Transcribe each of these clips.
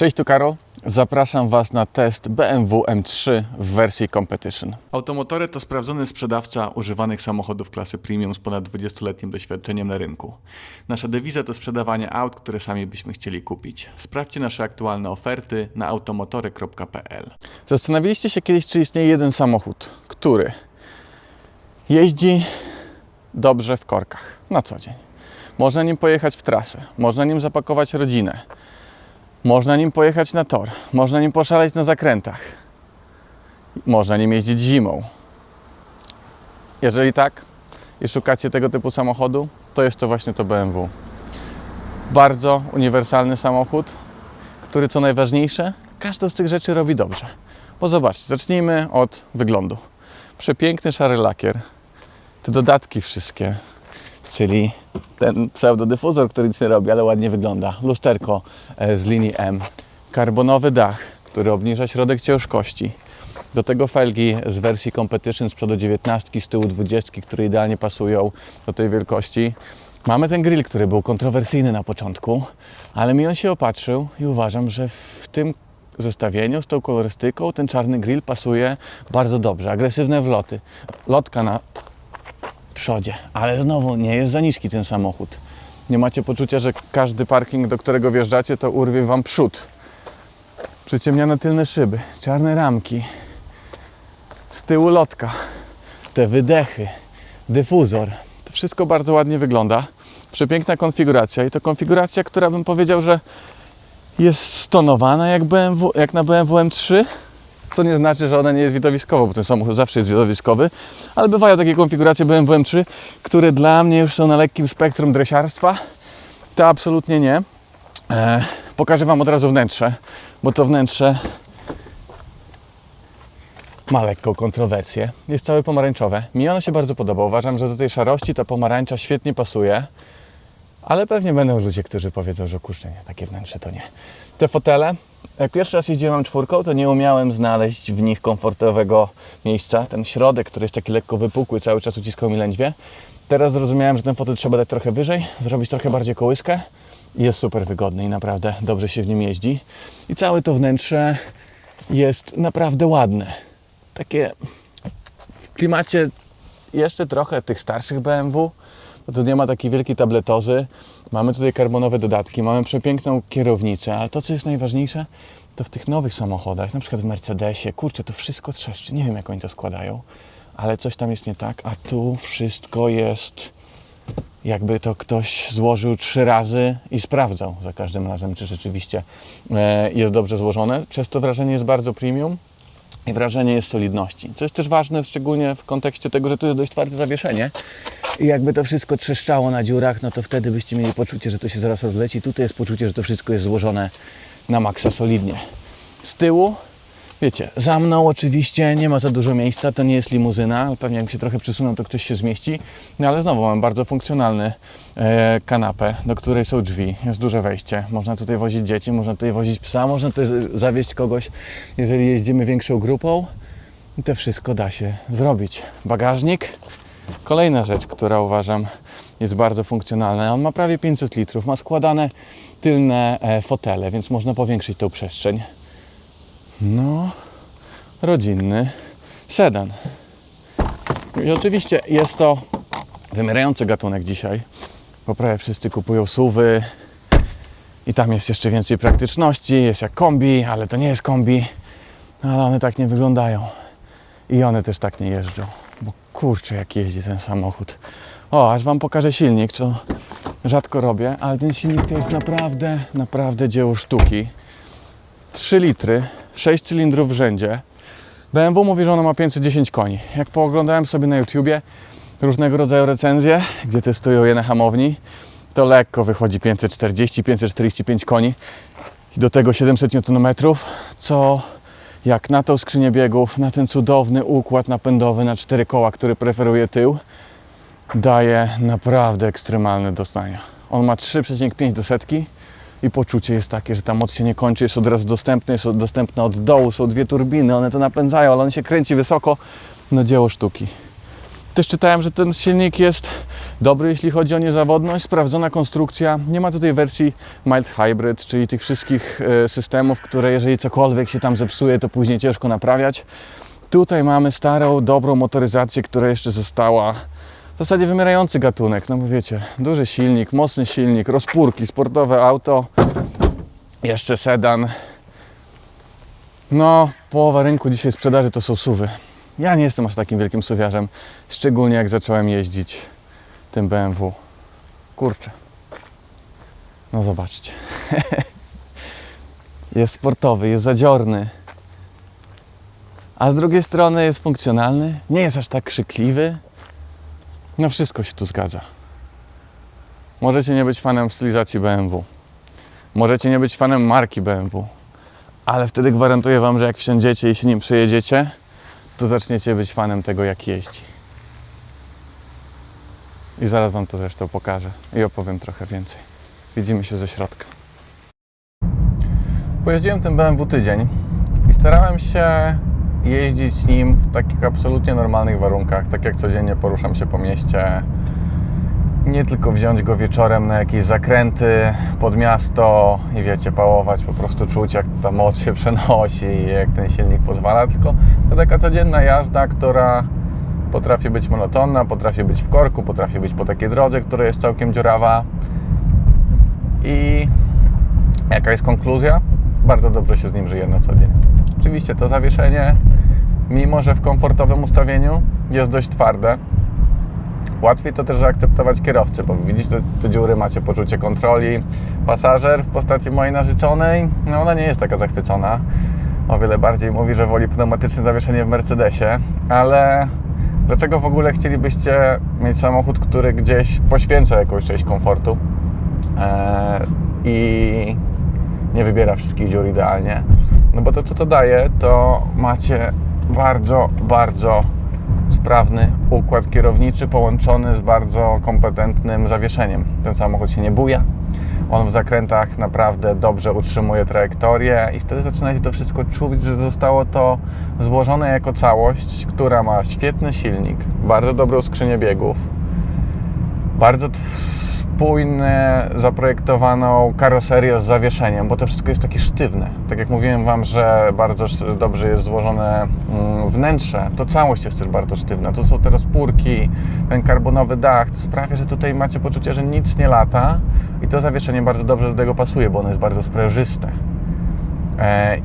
Cześć, tu Karol. Zapraszam Was na test BMW M3 w wersji Competition. Automotory to sprawdzony sprzedawca używanych samochodów klasy premium z ponad 20-letnim doświadczeniem na rynku. Nasza dewiza to sprzedawanie aut, które sami byśmy chcieli kupić. Sprawdźcie nasze aktualne oferty na automotory.pl. Zastanawialiście się kiedyś, czy istnieje jeden samochód, który jeździ dobrze w korkach na co dzień. Można nim pojechać w trasę, można nim zapakować rodzinę, można nim pojechać na tor, można nim poszaleć na zakrętach, można nim jeździć zimą. Jeżeli tak i szukacie tego typu samochodu, to jest to właśnie to BMW. Bardzo uniwersalny samochód, który co najważniejsze, każdą z tych rzeczy robi dobrze. Bo zobaczcie, zacznijmy od wyglądu. Przepiękny szary lakier, te dodatki wszystkie, czyli ten pseudodyfuzor, który nic nie robi, ale ładnie wygląda. Lusterko e, z linii M. Karbonowy dach, który obniża środek ciężkości. Do tego felgi z wersji Competition z przodu 19, z tyłu 20, które idealnie pasują do tej wielkości. Mamy ten grill, który był kontrowersyjny na początku, ale mi on się opatrzył i uważam, że w tym zestawieniu z tą kolorystyką ten czarny grill pasuje bardzo dobrze. Agresywne wloty. Lotka na przodzie, ale znowu nie jest za niski ten samochód. Nie macie poczucia, że każdy parking, do którego wjeżdżacie, to urwie wam przód. Przyciemnione tylne szyby, czarne ramki, z tyłu lotka, te wydechy, dyfuzor. To wszystko bardzo ładnie wygląda. Przepiękna konfiguracja i to konfiguracja, która bym powiedział, że jest stonowana jak, BMW, jak na BMW M3, co nie znaczy, że ona nie jest widowiskowa, bo ten samochód zawsze jest widowiskowy, ale bywają takie konfiguracje BMW M3, które dla mnie już są na lekkim spektrum dresiarstwa. To absolutnie nie. E, pokażę Wam od razu wnętrze, bo to wnętrze ma lekką kontrowersję. Jest całe pomarańczowe. Mi ono się bardzo podoba. Uważam, że do tej szarości ta pomarańcza świetnie pasuje. Ale pewnie będą ludzie, którzy powiedzą, że kurczę, nie, takie wnętrze to nie. Te fotele, jak pierwszy raz jeździłem czwórką, to nie umiałem znaleźć w nich komfortowego miejsca. Ten środek, który jest taki lekko wypukły, cały czas uciskał mi lędźwie. Teraz zrozumiałem, że ten fotel trzeba dać trochę wyżej, zrobić trochę bardziej kołyskę jest super wygodny i naprawdę dobrze się w nim jeździ. I całe to wnętrze jest naprawdę ładne. Takie w klimacie jeszcze trochę tych starszych BMW, tu nie ma takiej wielkiej tabletozy. Mamy tutaj karbonowe dodatki, mamy przepiękną kierownicę, ale to, co jest najważniejsze, to w tych nowych samochodach, na przykład w Mercedesie, kurczę, to wszystko trzeszczy. Nie wiem, jak oni to składają, ale coś tam jest nie tak, a tu wszystko jest jakby to ktoś złożył trzy razy i sprawdzał za każdym razem, czy rzeczywiście e, jest dobrze złożone. Przez to wrażenie jest bardzo premium i wrażenie jest solidności. Co jest też ważne, szczególnie w kontekście tego, że tu jest dość twarde zawieszenie i jakby to wszystko trzeszczało na dziurach, no to wtedy byście mieli poczucie, że to się zaraz rozleci. Tutaj jest poczucie, że to wszystko jest złożone na maksa solidnie. Z tyłu, wiecie, za mną oczywiście nie ma za dużo miejsca, to nie jest limuzyna, pewnie jak się trochę przesuną, to ktoś się zmieści. No ale znowu mam bardzo funkcjonalny e, kanapę, do której są drzwi, jest duże wejście. Można tutaj wozić dzieci, można tutaj wozić psa, można tutaj zawieźć kogoś, jeżeli jeździmy większą grupą. To wszystko da się zrobić. Bagażnik, Kolejna rzecz, która uważam jest bardzo funkcjonalna. On ma prawie 500 litrów, ma składane tylne e, fotele, więc można powiększyć tą przestrzeń. No, rodzinny sedan. I oczywiście jest to wymierający gatunek dzisiaj, bo prawie wszyscy kupują suwy i tam jest jeszcze więcej praktyczności, jest jak kombi, ale to nie jest kombi, ale one tak nie wyglądają. I one też tak nie jeżdżą. Bo kurczę, jak jeździ ten samochód. O, aż Wam pokażę silnik, co rzadko robię, ale ten silnik to jest naprawdę, naprawdę dzieło sztuki. 3 litry, 6 cylindrów w rzędzie. BMW mówi, że ono ma 510 koni. Jak pooglądałem sobie na YouTubie różnego rodzaju recenzje, gdzie testują je na hamowni, to lekko wychodzi 540-545 koni i do tego 700 Nm, co jak na tą skrzynię biegów, na ten cudowny układ napędowy na cztery koła, który preferuje tył, daje naprawdę ekstremalne doznania. On ma 3,5 do setki i poczucie jest takie, że ta moc się nie kończy, jest od razu dostępna, jest dostępna od dołu, są dwie turbiny, one to napędzają, ale on się kręci wysoko, no dzieło sztuki. Też czytałem, że ten silnik jest dobry, jeśli chodzi o niezawodność, sprawdzona konstrukcja. Nie ma tutaj wersji mild hybrid, czyli tych wszystkich e, systemów, które jeżeli cokolwiek się tam zepsuje, to później ciężko naprawiać. Tutaj mamy starą, dobrą motoryzację, która jeszcze została w zasadzie wymierający gatunek. No wiecie, duży silnik, mocny silnik, rozpórki, sportowe auto, jeszcze sedan. No, połowa rynku dzisiaj sprzedaży to są suwy. Ja nie jestem aż takim wielkim suwiarzem, szczególnie jak zacząłem jeździć tym BMW. Kurczę. No zobaczcie. jest sportowy, jest zadziorny. A z drugiej strony jest funkcjonalny, nie jest aż tak krzykliwy. No wszystko się tu zgadza. Możecie nie być fanem stylizacji BMW. Możecie nie być fanem marki BMW. Ale wtedy gwarantuję Wam, że jak wsiądziecie i się nim przejedziecie, to zaczniecie być fanem tego, jak jeździ. I zaraz Wam to zresztą pokażę i opowiem trochę więcej. Widzimy się ze środka. Pojeździłem tym BMW tydzień i starałem się jeździć nim w takich absolutnie normalnych warunkach, tak jak codziennie poruszam się po mieście. Nie tylko wziąć go wieczorem na jakieś zakręty pod miasto i wiecie, pałować, po prostu czuć jak ta moc się przenosi i jak ten silnik pozwala, tylko to taka codzienna jazda, która potrafi być monotonna, potrafi być w korku, potrafi być po takiej drodze, która jest całkiem dziurawa. I jaka jest konkluzja? Bardzo dobrze się z nim żyje na co dzień. Oczywiście to zawieszenie, mimo że w komfortowym ustawieniu, jest dość twarde. Łatwiej to też zaakceptować kierowcy, bo widzicie te, te dziury, macie poczucie kontroli. Pasażer w postaci mojej narzeczonej, no ona nie jest taka zachwycona. O wiele bardziej mówi, że woli pneumatyczne zawieszenie w Mercedesie, ale dlaczego w ogóle chcielibyście mieć samochód, który gdzieś poświęca jakąś część komfortu eee, i nie wybiera wszystkich dziur idealnie? No bo to, co to daje, to macie bardzo, bardzo sprawny układ kierowniczy połączony z bardzo kompetentnym zawieszeniem. Ten samochód się nie buja, on w zakrętach naprawdę dobrze utrzymuje trajektorię i wtedy zaczynacie to wszystko czuć, że zostało to złożone jako całość, która ma świetny silnik, bardzo dobrą skrzynię biegów, bardzo spójnie zaprojektowaną karoserię z zawieszeniem, bo to wszystko jest takie sztywne. Tak jak mówiłem Wam, że bardzo dobrze jest złożone mm, wnętrze, to całość jest też bardzo sztywna. To są te rozpórki, ten karbonowy dach, to sprawia, że tutaj macie poczucie, że nic nie lata i to zawieszenie bardzo dobrze do tego pasuje, bo ono jest bardzo sprężyste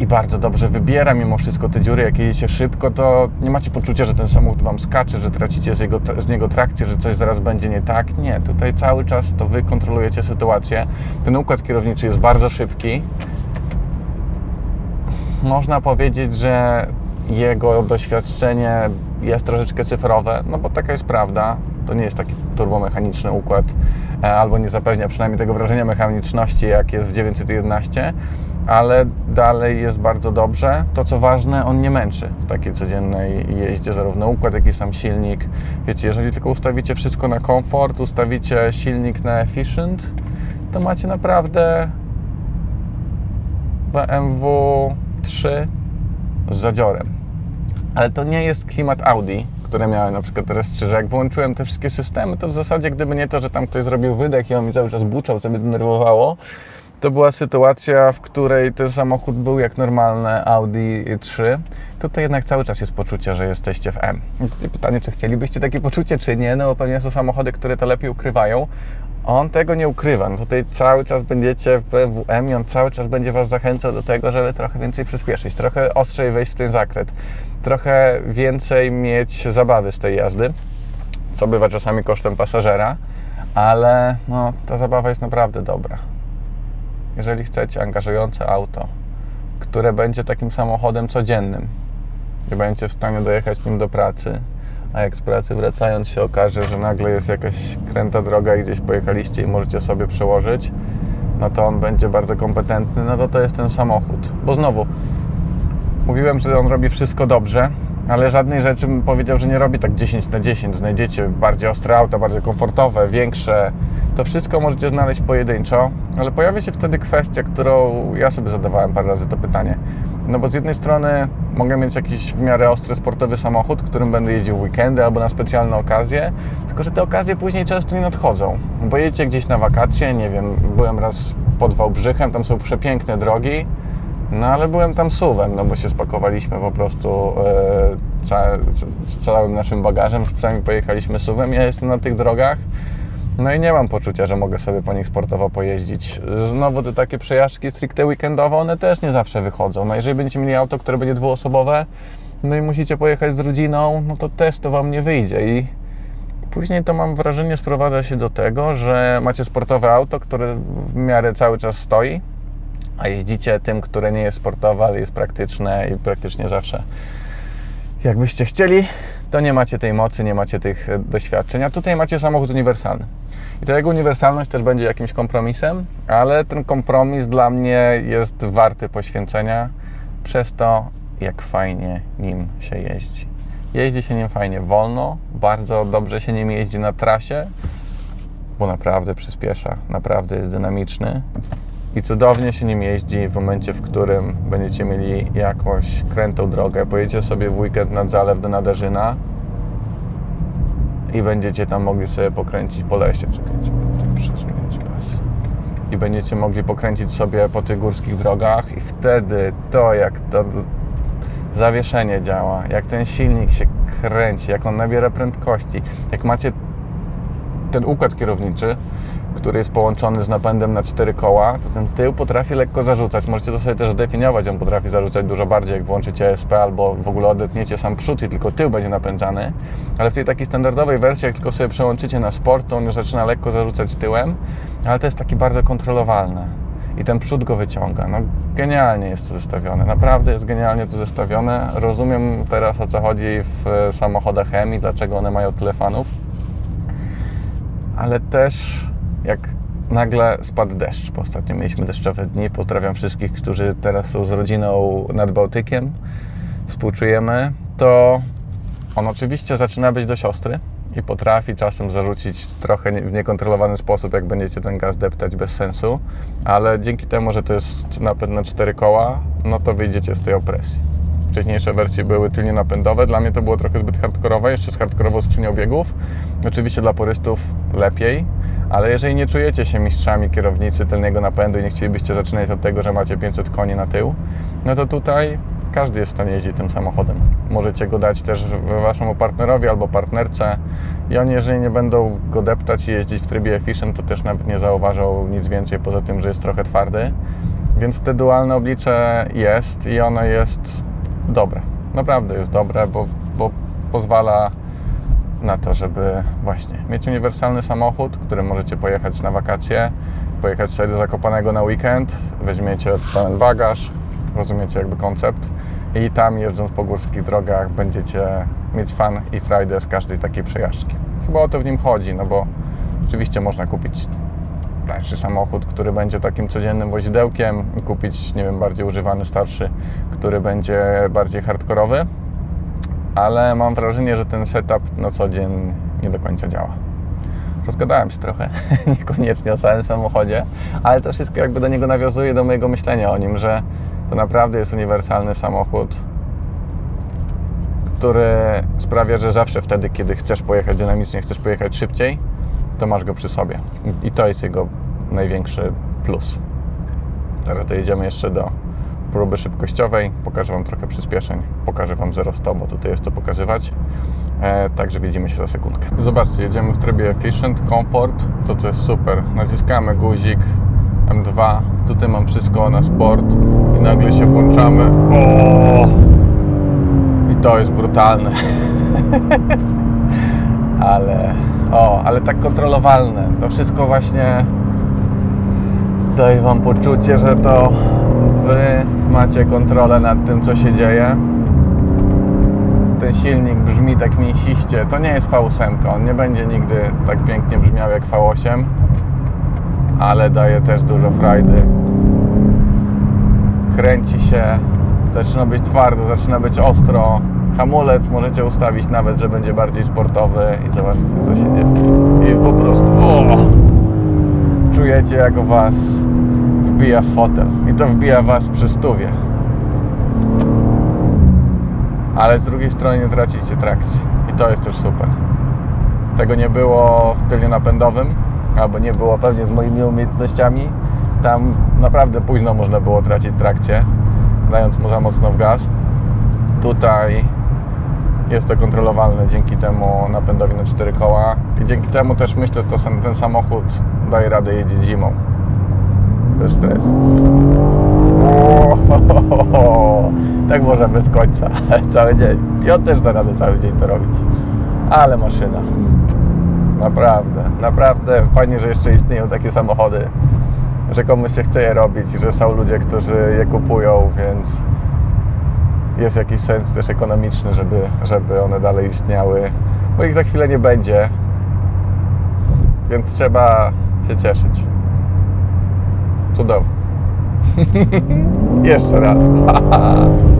i bardzo dobrze wybiera mimo wszystko te dziury, jak jedziecie szybko, to nie macie poczucia, że ten samochód Wam skacze, że tracicie z, jego, z niego trakcję, że coś zaraz będzie nie tak. Nie, tutaj cały czas to Wy kontrolujecie sytuację. Ten układ kierowniczy jest bardzo szybki. Można powiedzieć, że jego doświadczenie jest troszeczkę cyfrowe, no bo taka jest prawda. To nie jest taki turbomechaniczny układ, e, albo nie zapewnia przynajmniej tego wrażenia mechaniczności, jak jest w 911, ale dalej jest bardzo dobrze. To co ważne, on nie męczy w takiej codziennej jeździe, zarówno układ, jak i sam silnik. Wiecie, jeżeli tylko ustawicie wszystko na komfort, ustawicie silnik na efficient, to macie naprawdę BMW 3 z zadziorem. Ale to nie jest klimat Audi, które miałem na przykład teraz że jak wyłączyłem te wszystkie systemy, to w zasadzie gdyby nie to, że tam ktoś zrobił wydech i on mi cały czas buczał, co mnie denerwowało, to była sytuacja, w której ten samochód był jak normalne Audi 3. Tutaj jednak cały czas jest poczucie, że jesteście w M. I pytanie, czy chcielibyście takie poczucie, czy nie, no bo pewnie są samochody, które to lepiej ukrywają. On tego nie ukrywa. No tutaj cały czas będziecie w BMW M i on cały czas będzie Was zachęcał do tego, żeby trochę więcej przyspieszyć, trochę ostrzej wejść w ten zakręt, trochę więcej mieć zabawy z tej jazdy, co bywa czasami kosztem pasażera, ale no, ta zabawa jest naprawdę dobra. Jeżeli chcecie angażujące auto, które będzie takim samochodem codziennym, gdzie będziecie w stanie dojechać nim do pracy, a jak z pracy wracając się okaże, że nagle jest jakaś kręta droga i gdzieś pojechaliście i możecie sobie przełożyć, no to on będzie bardzo kompetentny, no to to jest ten samochód. Bo znowu, mówiłem, że on robi wszystko dobrze, ale żadnej rzeczy bym powiedział, że nie robi tak 10 na 10. Znajdziecie bardziej ostre auta, bardziej komfortowe, większe. To wszystko możecie znaleźć pojedynczo, ale pojawia się wtedy kwestia, którą ja sobie zadawałem parę razy to pytanie. No bo z jednej strony mogę mieć jakiś w miarę ostry sportowy samochód, którym będę jeździł w weekendy albo na specjalne okazje, tylko że te okazje później często nie nadchodzą. Bo jedziecie gdzieś na wakacje, nie wiem, byłem raz pod Wałbrzychem, tam są przepiękne drogi, no ale byłem tam suwem, no bo się spakowaliśmy po prostu e, całym naszym bagażem, sami pojechaliśmy suwem, ja jestem na tych drogach, no i nie mam poczucia, że mogę sobie po nich sportowo pojeździć. Znowu te takie przejażdżki stricte weekendowe, one też nie zawsze wychodzą. No jeżeli będziecie mieli auto, które będzie dwuosobowe, no i musicie pojechać z rodziną, no to też to Wam nie wyjdzie i Później to mam wrażenie sprowadza się do tego, że macie sportowe auto, które w miarę cały czas stoi, a jeździcie tym, które nie jest sportowe, ale jest praktyczne i praktycznie zawsze jakbyście chcieli, to nie macie tej mocy, nie macie tych e, doświadczeń, a tutaj macie samochód uniwersalny. I ta jego uniwersalność też będzie jakimś kompromisem, ale ten kompromis dla mnie jest warty poświęcenia przez to, jak fajnie nim się jeździ. Jeździ się nim fajnie wolno, bardzo dobrze się nim jeździ na trasie, bo naprawdę przyspiesza, naprawdę jest dynamiczny i cudownie się nim jeździ w momencie, w którym będziecie mieli jakąś krętą drogę. Pojedziecie sobie w weekend nad zalew do Nadarzyna i będziecie tam mogli sobie pokręcić po lesie. Czekajcie, przesunąć pas. I będziecie mogli pokręcić sobie po tych górskich drogach i wtedy to, jak to zawieszenie działa, jak ten silnik się kręci, jak on nabiera prędkości, jak macie ten układ kierowniczy, który jest połączony z napędem na cztery koła, to ten tył potrafi lekko zarzucać. Możecie to sobie też zdefiniować, on potrafi zarzucać dużo bardziej, jak włączycie ESP albo w ogóle odetniecie sam przód i tylko tył będzie napędzany. Ale w tej takiej standardowej wersji, jak tylko sobie przełączycie na sport, to on już zaczyna lekko zarzucać tyłem, ale to jest taki bardzo kontrolowalne. I ten przód go wyciąga. No genialnie jest to zestawione. Naprawdę jest genialnie to zestawione. Rozumiem teraz o co chodzi w samochodach Hemi, dlaczego one mają tyle fanów ale też jak nagle spadł deszcz, bo ostatnio mieliśmy deszczowe dni. Pozdrawiam wszystkich, którzy teraz są z rodziną nad Bałtykiem. Współczujemy. To on oczywiście zaczyna być dość ostry i potrafi czasem zarzucić trochę w niekontrolowany sposób, jak będziecie ten gaz deptać bez sensu, ale dzięki temu, że to jest napęd na cztery koła, no to wyjdziecie z tej opresji. Wcześniejsze wersje były tylnie napędowe, dla mnie to było trochę zbyt hardkorowe, jeszcze z hardkorową skrzynią biegów. Oczywiście dla porystów lepiej, ale jeżeli nie czujecie się mistrzami kierownicy tylnego napędu i nie chcielibyście zaczynać od tego, że macie 500 koni na tył, no to tutaj każdy jest w stanie jeździć tym samochodem. Możecie go dać też waszemu partnerowi albo partnerce i oni, jeżeli nie będą go deptać i jeździć w trybie efficient, to też nawet nie zauważą nic więcej poza tym, że jest trochę twardy. Więc te dualne oblicze jest i ono jest dobre. Naprawdę jest dobre, bo, bo pozwala na to, żeby właśnie mieć uniwersalny samochód, którym możecie pojechać na wakacje, pojechać sobie do Zakopanego na weekend, weźmiecie pełen bagaż, rozumiecie jakby koncept i tam jeżdżąc po górskich drogach będziecie mieć fan i frajdę z każdej takiej przejażdżki. Chyba o to w nim chodzi, no bo oczywiście można kupić tańszy samochód, który będzie takim codziennym wozidełkiem kupić, nie wiem, bardziej używany, starszy, który będzie bardziej hardkorowy, ale mam wrażenie, że ten setup na co dzień nie do końca działa. Rozgadałem się trochę, niekoniecznie o samym samochodzie, ale to wszystko jakby do niego nawiązuje do mojego myślenia o nim, że to naprawdę jest uniwersalny samochód, który sprawia, że zawsze wtedy, kiedy chcesz pojechać dynamicznie, chcesz pojechać szybciej, to masz go przy sobie. I to jest jego największy plus. Teraz dojedziemy jeszcze do próby szybkościowej. Pokażę Wam trochę przyspieszeń. Pokażę Wam 0-100, bo tutaj jest to pokazywać. E, także widzimy się za sekundkę. Zobaczcie, jedziemy w trybie Efficient, Comfort. To co jest super. Naciskamy guzik M2. Tutaj mam wszystko na sport i nagle się włączamy. O! I to jest brutalne. ale o, ale tak kontrolowalne. To wszystko właśnie daje Wam poczucie, że to Wy macie kontrolę nad tym, co się dzieje. Ten silnik brzmi tak mięsiście. To nie jest V8, on nie będzie nigdy tak pięknie brzmiał jak V8, ale daje też dużo frajdy. Kręci się, zaczyna być twardo, zaczyna być ostro. Hamulec możecie ustawić nawet, że będzie bardziej sportowy i zobaczcie co się dzieje. I po prostu o, czujecie jak was wbija w fotel. I to wbija was przy stówie. Ale z drugiej strony nie tracicie trakcji. I to jest też super. Tego nie było w tylnie napędowym, albo nie było pewnie z moimi umiejętnościami. Tam naprawdę późno można było tracić trakcję, dając mu za mocno w gaz. Tutaj jest to kontrolowalne dzięki temu napędowi na cztery koła i dzięki temu też myślę, że ten samochód daje radę jeździć zimą. Bez stresu. Tak może bez końca, cały dzień. On też da radę cały dzień to robić. Ale maszyna. Naprawdę, naprawdę fajnie, że jeszcze istnieją takie samochody, że komuś się chce je robić, że są ludzie, którzy je kupują, więc jest jakiś sens też ekonomiczny, żeby, żeby one dalej istniały, bo ich za chwilę nie będzie, więc trzeba się cieszyć. Cudownie. Jeszcze raz.